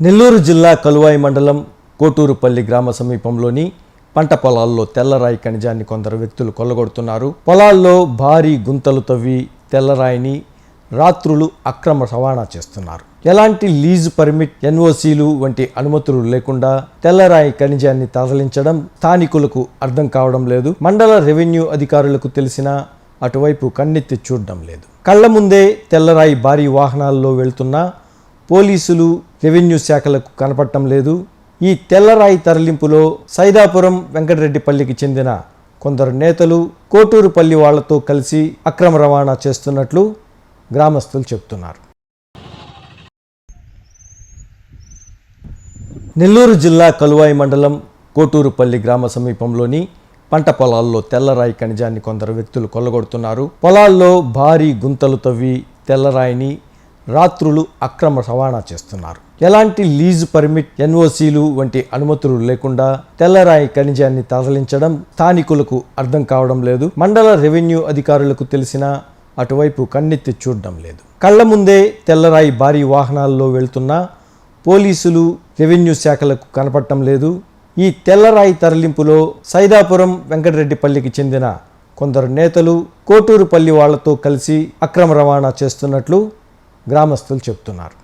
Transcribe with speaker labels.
Speaker 1: నెల్లూరు జిల్లా కలువాయి మండలం కోటూరుపల్లి గ్రామ సమీపంలోని పంట పొలాల్లో తెల్లరాయి ఖనిజాన్ని కొందరు వ్యక్తులు కొల్లగొడుతున్నారు. పొలాల్లో భారీ గుంతలు తవ్వి తెల్లరాయిని రాత్రులు అక్రమ రవాణా చేస్తున్నారు. ఎలాంటి లీజు పర్మిట్ ఎన్ఓసీలు వంటి అనుమతులు లేకుండా తెల్లరాయి ఖనిజాన్ని తరలించడం స్థానికులకు అర్థం కావడం లేదు. మండల రెవెన్యూ అధికారులకు తెలిసినా అటువైపు కన్నెత్తి చూడడం లేదు. కళ్ళ ముందే తెల్లరాయి భారీ వాహనాల్లో వెళ్తున్నా పోలీసులు రెవెన్యూ శాఖలకు కనపడటం లేదు. ఈ తెల్లరాయి తరలింపులో సైదాపురం వెంకటరెడ్డిపల్లికి చెందిన కొందరు నేతలు కోటూరుపల్లి వాళ్ళతో కలిసి అక్రమ రవాణా చేస్తున్నట్లు గ్రామస్తులు చెప్తున్నారు నెల్లూరు జిల్లా కలువాయి మండలం కోటూరుపల్లి గ్రామ సమీపంలోని పంట పొలాల్లో తెల్లరాయి ఖనిజాన్ని కొందరు వ్యక్తులు కొల్లగొడుతున్నారు. పొలాల్లో భారీ గుంతలు తవ్వి తెల్లరాయిని రాత్రులు అక్రమ రవాణా చేస్తున్నారు. ఎలాంటి లీజు పర్మిట్ ఎన్ఓసీలు వంటి అనుమతులు లేకుండా తెల్లరాయి ఖనిజాన్ని తరలించడం స్థానికులకు అర్థం కావడం లేదు. మండల రెవెన్యూ అధికారులకు తెలిసినా అటువైపు కన్నెత్తి చూడడం లేదు. కళ్ళ ముందే తెల్లరాయి భారీ వాహనాల్లో వెళ్తున్నా పోలీసులు రెవెన్యూ శాఖలకు కనపడటం లేదు. ఈ తెల్లరాయి తరలింపులో సైదాపురం వెంకటరెడ్డిపల్లికి చెందిన కొందరు నేతలు కోటూరుపల్లి వాళ్ళతో కలిసి అక్రమ రవాణా చేస్తున్నట్లు గ్రామస్తులు చెప్తున్నారు.